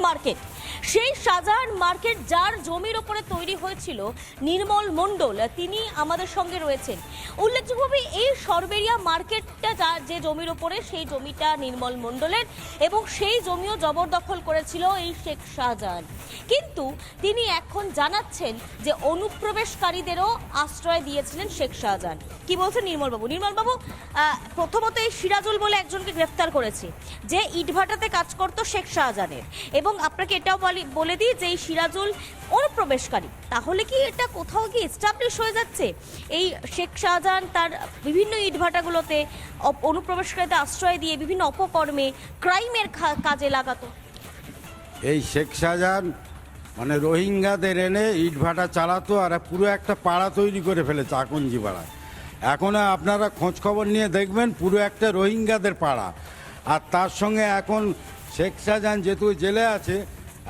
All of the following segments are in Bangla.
মার্কেট সেই শাহজাহান মার্কেট যার জমির ওপরে তৈরি হয়েছিল নির্মল মণ্ডল, তিনি আমাদের সঙ্গে রয়েছেন। উল্লেখযোগ্যভাবে এই সরবেরিয়া মার্কেটটা যা যে জমির ওপরে, সেই জমিটা নির্মল মণ্ডলের এবং সেই জমিও জবরদখল করেছিল এই শেখ শাহজাহান কিন্তু তিনি এখন জানাচ্ছেন যে অনুপ্রবেশকারীদেরও আশ্রয় দিয়েছিলেন শেখ শাহজাহান কি বলছেন নির্মলবাবু? নির্মলবাবু প্রথমত এই সিরাজুল বলে একজনকে গ্রেফতার করেছে, যে ইটভাটাতে কাজ করত শেখ শাহজাহানের এবং আপনাকে এটাও বলি- বলে দিই যে এই সিরাজুল অনুপ্রবেশকারী তাহলে কি এটা কোথাও কি এস্টাবলিশ হয়ে যাচ্ছে? এই শেখ শাহজাহান তার বিভিন্ন ইটভাটাগুলোতে অনুপ্রবেশকারীদের আশ্রয় দিয়ে বিভিন্ন অপকর্মে ক্রাইমের কাজে লাগাতো। এই শেখ শাহজাহান মানে রোহিঙ্গাদের এনে ইটভাটা চালাতো আর পুরো একটা পাড়া তৈরি করে ফেলেছে আকঞ্জি পাড়া এখন আপনারা খোঁজ খবর নিয়ে দেখবেন পুরো একটা রোহিঙ্গাদের পাড়া। আর তার সঙ্গে এখন শেখ শাহজাহান যেহেতু জেলে আছে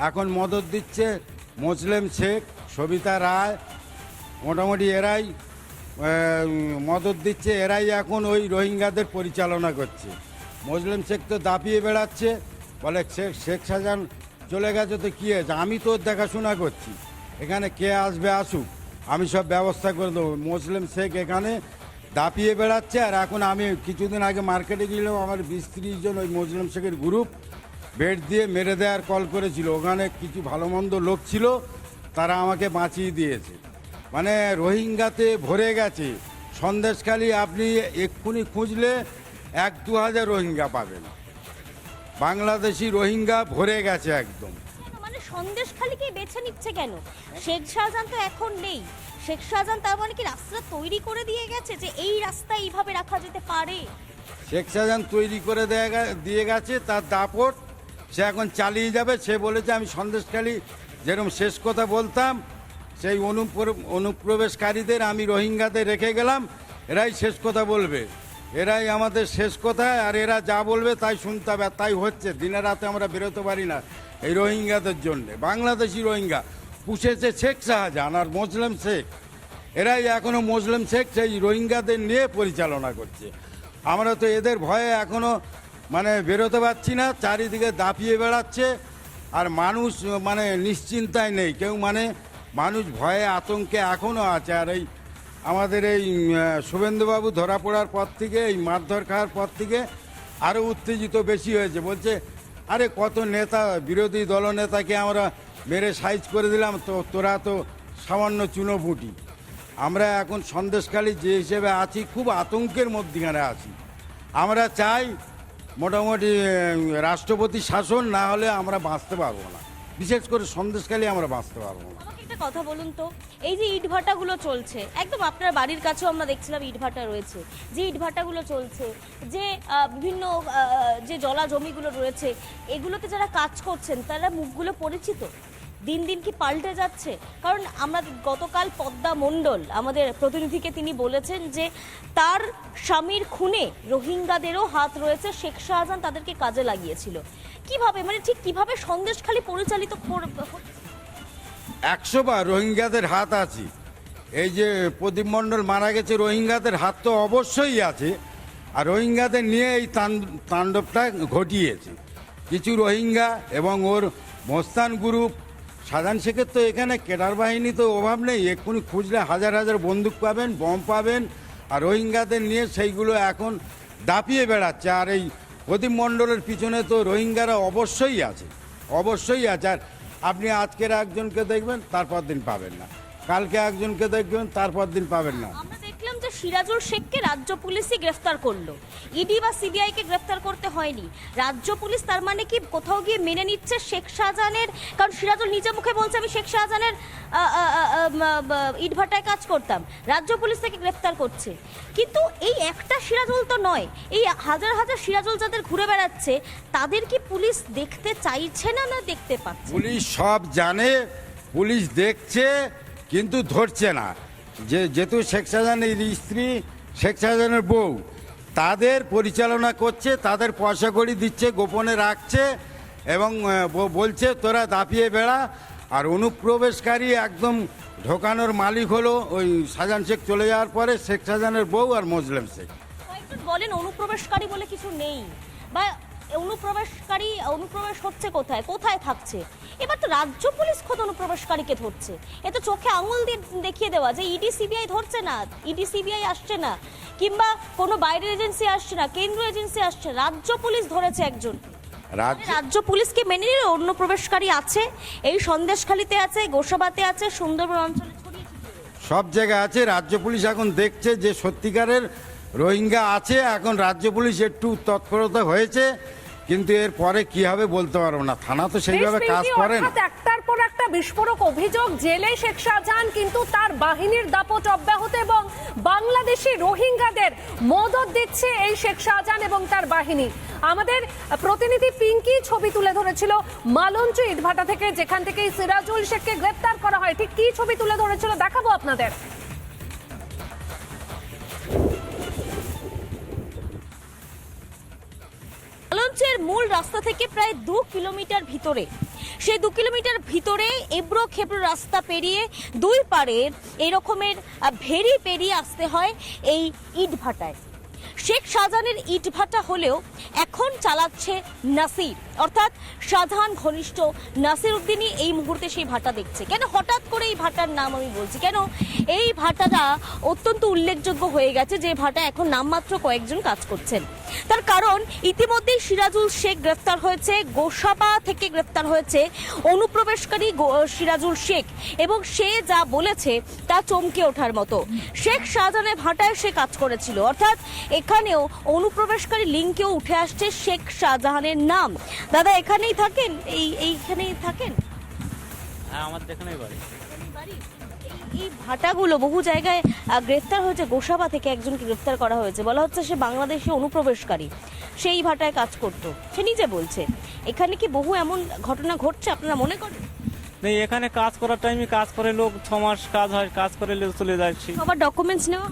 এখন মদত দিচ্ছে মুসলিম শেখ সবিতা রায়। মোটামুটি এরাই মদত দিচ্ছে, এরাই এখন ওই রোহিঙ্গাদের পরিচালনা করছে। মুসলিম শেখ তো দাপিয়ে বেড়াচ্ছে, বলে শেখ শেখ সাজান চলে গেছে তো কী হয়েছে? আমি তো দেখাশোনা করছি। এখানে কে আসবে আসুক, আমি সব ব্যবস্থা করে দেবো। মুসলিম শেখ এখানে দাপিয়ে বেড়াচ্ছে, আর এখন আমি কিছুদিন আগে মার্কেটে গেলাম, আমার বিশ জন ওই মুসলিম শেখের গ্রুপ বেড দিয়ে মেরে দেওয়ার কল করেছিল। ওখানে কিছু ভালো মন্দ লোক ছিল তারা আমাকে বাঁচিয়ে দিয়েছে। মানে রোহিঙ্গাতে ভরে গেছে। সন্দেশখালি আপনি এক্ষুনি খুঁজলে এক দু হাজার রোহিঙ্গা পাবেন। বাংলাদেশি রোহিঙ্গা ভরে গেছে একদম। মানে সন্দেশ খালিকে বেছে নিচ্ছে কেন? শেখ শাহজাহান তো এখন নেই। শেখ শাহজাহান তার মানে কি রাস্তা তৈরি করে দিয়ে গেছে যে এই রাস্তা এইভাবে রাখা যেতে পারে? শেখ শাহজাহান তৈরি করে দেয়া দিয়ে গেছে তার দাপট সে এখন চালিয়ে যাবে, সে বলেছে, আমি সন্দেশখালী যেরকম শেষ কথা বলতাম, সেই অনুপ্র- অনুপ্রবেশকারীদের আমি রোহিঙ্গাদের রেখে গেলাম, এরাই শেষ কথা বলবে। এরাই আমাদের শেষ কথা, আর এরা যা বলবে তাই শুনতে হবে, আর তাই হচ্ছে। দিনে রাতে আমরা বেরোতে পারি না এই রোহিঙ্গাদের জন্যে। বাংলাদেশি রোহিঙ্গা, পুষেছে শেখ শাহজাহান আর মুসলিম শেখ। এরাই এখনও মুসলিম শেখ, সেই রোহিঙ্গাদের নিয়ে পরিচালনা করছে। আমরা তো এদের ভয়ে এখনও মানে বেরোতে পারছি না, চারিদিকে দাপিয়ে বেড়াচ্ছে, আর মানুষ মানে নিশ্চিন্তায় নেই। কেউ মানে মানুষ ভয়ে আতঙ্কে এখনও আছে। আর এই আমাদের এই শুভেন্দুবাবু ধরা পড়ার পর থেকে, এই মারধর খাওয়ার পর থেকে আরও উত্তেজিত বেশি হয়েছে। বলছে, আরে কত নেতা, বিরোধী দলনেতাকে আমরা মেরে সাইজ করে দিলাম, তো তোরা তো সামান্য চুনোপুটি। আমরা এখন সন্দেশখালী যে হিসেবে আছি, খুব আতঙ্কের মধ্যখানে আছি। আমরা চাই মোটামুটি রাষ্ট্রপতি শাসন না হলে আমরা বাঁচতে পারব না। বিশেষ করে সন্দেশকালে আমরা বাঁচতে পারব না। একটা কথা বলুন তো, এই যে ইটভাটাগুলো চলছে, একদম আপনার বাড়ির কাছেও আমরা দেখছিলাম ইটভাটা রয়েছে। যে ইটভাটাগুলো চলছে, যে বিভিন্ন যে জলা জমিগুলো রয়েছে, এগুলোতে যারা কাজ করছেন, তারা মুখগুলো পরিচিত? দিন দিন কি পাল্টে যাচ্ছে? কারণ আমরা গতকাল পদ্মা মণ্ডল, আমাদের প্রতিনিধিকে তিনি বলেছেন যে তার স্বামীর খুনে রোহিঙ্গাদেরও হাত রয়েছে। শেখ শাহজাহান তাদেরকে কাজে লাগিয়েছিল। কীভাবে? মানে ঠিক কীভাবে সন্দেশখালী পরিচালিত? একশো বার রোহিঙ্গাদের হাত আছে। এই যে প্রদীপ মণ্ডল মারা গেছে, রোহিঙ্গাদের হাত তো অবশ্যই আছে। আর রোহিঙ্গাদের নিয়ে এই তাণ্ডবটা ঘটিয়েছে। কিছু রোহিঙ্গা এবং ওর মোস্তান গ্রুপ সাধারণ শেখের তো এখানে কেডার বাহিনী তো অভাব নেই। এক্ষুনি খুঁজলে হাজার হাজার বন্দুক পাবেন, বম পাবেন, আর রোহিঙ্গাদের নিয়ে সেইগুলো এখন দাপিয়ে বেড়াচ্ছে। আর এই প্রদীপ মণ্ডলের পিছনে তো রোহিঙ্গারা অবশ্যই আছে অবশ্যই আছে। আর আপনি আজকের একজনকে দেখবেন, তারপর দিন পাবেন না। কালকে একজনকে দেখবেন, তারপর দিন পাবেন না। সিরাজুল শেখকে রাজ্য পুলিশই গ্রেফতার করল। ইডি বা সিবিআই কে গ্রেফতার করতে হয়নি। রাজ্য পুলিশ তার মানে কি? কোথাও গিয়ে মেনে নিচ্ছে শেখ শাহজাহানের? কারণ সিরাজুল নিজে মুখে বলছে, আমি শেখ শাহজাহানের ইটভাটায় কাজ করতাম। রাজ্য পুলিশ তাকে গ্রেফতার করছে। কিন্তু এই একটা সিরাজুল তো নয়। এই হাজার হাজার সিরাজুল যাদের ঘুরে বেড়াচ্ছে, তাদের কি পুলিশ দেখতে চাইছে না না দেখতে পাচ্ছে? পুলিশ সব জানে, পুলিশ দেখছে, কিন্তু ধরছে না। যে যেহেতু শেখ শাহজাহানের স্ত্রী, শেখ শাহজাহানের বউ, তাদের পরিচালনা করছে, তাদের পয়সা কড়ি দিচ্ছে, গোপনে রাখছে এবং বলছে, তোরা দাপিয়ে বেড়া। আর অনুপ্রবেশকারী একদম ঢোকানোর মালিক হলো ওই শাহজাহান শেখ চলে যাওয়ার পরে শেখ শাহজাহানের বউ আর মুসলিম শেখ। বলেন, অনুপ্রবেশকারী বলে কিছু নেই। বা অনুপ্রবেশকারী অনুপ্রবেশ হচ্ছে কোথায়? কোথায় থাকছে? এবার তো রাজ্য পুলিশ খোদ অনুপ্রবেশকারীকে ধরছে। এ তো চোখে আঙুল দিয়ে দেখিয়ে দেওয়া যে ইডি সিবিআই ধরছে না ইডি সিবিআই আসছে না কিংবা কোনো বাইরের এজেন্সি আসছে না কেন্দ্রীয় এজেন্সি আসছে রাজ্য পুলিশ ধরেছে একজন। রাজ্য রাজ্য পুলিশকে মেনে নিল অনুপ্রবেশকারী আছে এই সন্দেশখালিতে আছে গোসাবাতে আছে সুন্দরবন অঞ্চলে সব জায়গায় আছে রাজ্য পুলিশ এখন দেখছে যে সত্যিকারের রোহিঙ্গা আছে এখন রাজ্য পুলিশ একটু তৎপরতা হয়েছে। কিন্তু এর পরে কি হবে বলতে পারব না। থানা তো সেইভাবে কাজ করে না একটার পর একটা বিস্ফোরক অভিযোগ জেলে শেখ শাহজাহান কিন্তু তার বাহিনীর দাপট অব্যাহত এবং বাংলাদেশি রোহিঙ্গাদের মদত দিচ্ছে এই শেখ শাহজাহান এবং তার বাহিনী। আমাদের প্রতিনিধি পিঙ্কি ছবি তুলে ধরেছিল মালঞ্চ ইটভাটা থেকে যেখান থেকে সিরাজুল শেখকে গ্রেপ্তার করা হয়। ঠিক কি ছবি তুলে ধরেছিল দেখাবো আপনাদের। লঞ্চের মূল রাস্তা থেকে প্রায় দু কিলোমিটার ভিতরে। সেই দু কিলোমিটার ভিতরে এবড়ো খেবড়ো রাস্তা পেরিয়ে দুই পারে এরকমের ভেরি পেরিয়ে আসতে হয় এই ইট ভাটায় শেখ শাহজাহানের ইট ভাটা হলেও এখন চালাচ্ছে নাসির। অর্থাৎ শাহজাহান ঘনিষ্ঠ নাসির উদ্দিনই এই মুহূর্তে সেই ভাটা দেখছে। কেন হঠাৎ করে এই ভাটার নাম আমি বলছি? কেন এই ভাটাটা অত্যন্ত উল্লেখযোগ্য হয়ে গেছে যে ভাটা এখন নামমাত্র কয়েকজন কাজ করছেন। তার কারণ ইতিমধ্যেই সিরাজুল শেখ গ্রেফতার হয়েছে গোসাবা থেকে গ্রেফতার হয়েছে অনুপ্রবেশকারী সিরাজুল শেখ এবং সে যা বলেছে তা চমকে ওঠার মতো। শেখ শাহজাহানের ভাটায় সে কাজ করেছিল। অর্থাৎ এখানেও অনুপ্রবেশকারী লিঙ্কেও উঠে আসছে শেখ শাহজাহানের নাম। দাদা এখানেই থাকেন? এই এইখানেই থাকেন? হ্যাঁ আমাদের এখানেই বাড়ি। এই- ভাটাগুলো বহু জায়গায় গ্রেফতার হয়েছে গোসাবা থেকে একজনকে গ্রেফতার করা হয়েছে। বলা হচ্ছে সে বাংলাদেশে অনুপ্রবেশকারী। সেই ভাটায় কাজ করত। সে নিজে বলছে এখানে কি বহু এমন ঘটনা ঘটছে আপনারা মনে করেন? নেই এখানে কাজ করার টাইমে কাজ করে লোক ছ মাস কাজ হয় কাজ করে লোক চলে যাচ্ছি সবার ডকুমেন্টস নেওয়া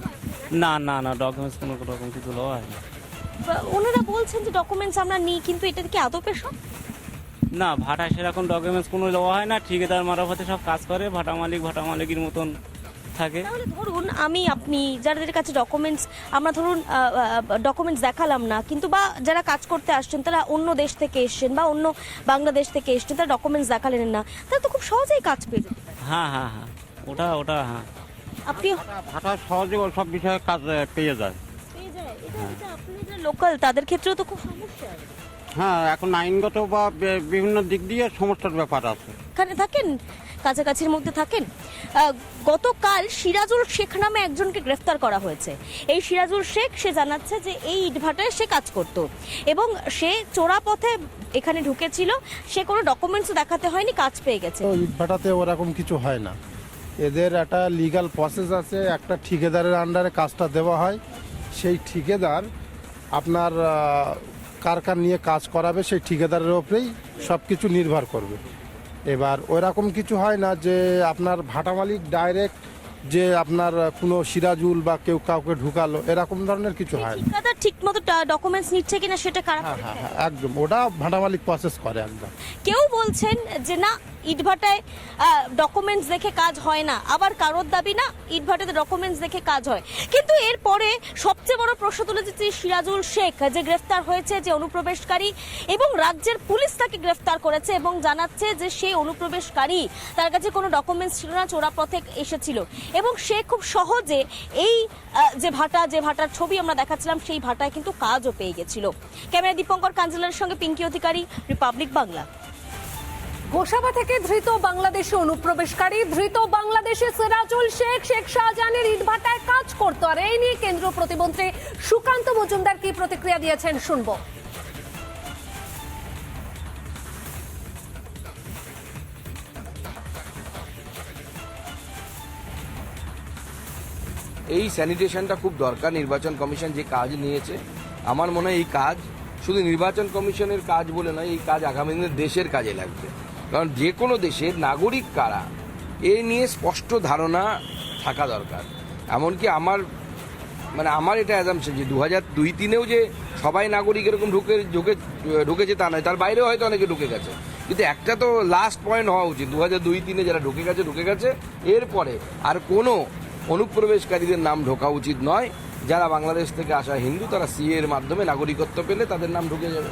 না না না ডকুমেন্টস কোনো রকম কিছু লওয়া হয় না। ওনারা বলছেন যে ডকুমেন্টস আমরা নিই কিন্তু এটা কি আদপে সব না ভাটা সেরকম ডকুমেন্টস কোনো লওয়া হয় না। ঠিকাদার মারফতে সব কাজ করে ভাটা মালিক ভাটা মালিকের মতন থাকে। তাহলে ধরুন আমি আপনি যাদের কাছে ডকুমেন্টস আমরা ধরুন ডকুমেন্টস দেখালাম না কিন্তু বা যারা কাজ করতে আসছেন তারা অন্য দেশ থেকে এসছেন বা অন্য বাংলাদেশ থেকে এসছেন তারা ডকুমেন্টস দেখালেন না তাহলে তো খুব সহজেই কাজ পেয়ে যেতে হ্যাঁ হ্যাঁ হ্যাঁ ওটা ওটা হ্যাঁ। আপনি ভাটা সহজে সব বিষয়ে কাজ পেয়ে যায়। লোকাল তাদের ক্ষেত্রেও তো খুব সমস্যা। হ্যাঁ এখন আইনগত বা বিভিন্ন দিক দিয়ে সমস্যার ব্যাপার আছে। এখানে থাকেন? কাছাকাছির মধ্যে থাকেন? গতকাল সিরাজুল শেখ নামে একজনকে গ্রেফতার করা হয়েছে। এই সিরাজুল শেখ সে জানাচ্ছে যে এই ইটভাটায় সে কাজ করত এবং সে চোরা পথে এখানে ঢুকেছিল। সে কোনো ডকুমেন্টস দেখাতে হয়নি কাজ পেয়ে গেছে। ইটভাটাতে ওরকম কিছু হয় না। এদের একটা লিগ্যাল প্রসেস আছে একটা ঠিকাদারের আন্ডারে কাজটা দেওয়া হয়। সেই ঠিকাদার আপনার আহ, কার কার নিয়ে কাজ করাবে সেই ঠিকাদারের ওপরেই সব কিছু নির্ভর করবে। এবার ওরকম কিছু হয় না যে আপনার ভাটা মালিক ডাইরেক্ট যে আপনার কোনো সিরাজুল বা কেউ কাউকে ঢুকালো এরকম ধরনের কিছু হয় না। ঠিকাদার ঠিক মতো ডকুমেন্টস নিচ্ছে কিনা সেটা কারা হ্যাঁ হ্যাঁ হ্যাঁ একদম। ওটা ভাটা মালিক প্রসেস করে একদম। কেউ বলছেন যে না ইটভাটায় ডকুমেন্টস দেখে কাজ হয় না। আবার কারোর দাবি না, ইটভাটাতে ডকুমেন্টস দেখে কাজ হয়। কিন্তু এরপরে সবচেয়ে বড় প্রশ্ন তুলেছে সিরাজুল শেখ, যে গ্রেফতার হয়েছে, যে অনুপ্রবেশকারী, এবং রাজ্যের পুলিশ তাকে গ্রেফতার করেছে এবং জানাচ্ছে যে সেই অনুপ্রবেশকারী। তার কাছে কোনো ডকুমেন্টস ছিল না, চোরা পথে এসেছিল। এবং সে খুব সহজে এই যে ভাটা, যে ভাটার ছবি আমরা দেখাচ্ছিলাম, সেই ভাটায় কিন্তু কাজও পেয়ে গেছিল। ক্যামেরা দীপঙ্কর কাঞ্জলার সঙ্গে পিঙ্কি অধিকারী, রিপাবলিক বাংলা। গোসাবা থেকে ধৃত বাংলাদেশে অনুপ্রবেশকারী, ধৃত বাংলাদেশে সিরাজুল শেখ শেখ শাহজাহানের ইটভাটায় কাজ করতো। আর এই নিয়ে কেন্দ্রীয় প্রতিমন্ত্রী সুকান্ত মজুমদার কি প্রতিক্রিয়া দিয়েছেন শুনব। এই স্যানিটেশনটা খুব দরকার নির্বাচন কমিশন যে কাজ নিয়েছে। আমার মনে হয় এই কাজ শুধু নির্বাচন কমিশনের কাজ বলে নয়, এই কাজ আগামী দিনে দেশের কাজে লাগবে। কারণ যে কোনো দেশের নাগরিক কারা, এ নিয়ে স্পষ্ট ধারণা থাকা দরকার। এমনকি আমার মানে আমার এটা অ্যাজামশন যে দু হাজার দুই তিনেও যে সবাই নাগরিক এরকম ঢুকে ঢুকে, ঢুকেছে তা নয়, তার বাইরেও হয়তো অনেকে ঢুকে গেছে। কিন্তু একটা তো লাস্ট পয়েন্ট হওয়া উচিত দু হাজার দুই তিনে যারা ঢুকে গেছে ঢুকে গেছে, এরপরে আর কোনো অনুপ্রবেশকারীদের নাম ঢোকা উচিত নয়। যারা বাংলাদেশ থেকে আসা হিন্দু, তারা সিএ এর মাধ্যমে নাগরিকত্ব পেলে তাদের নাম ঢুকে যাবে।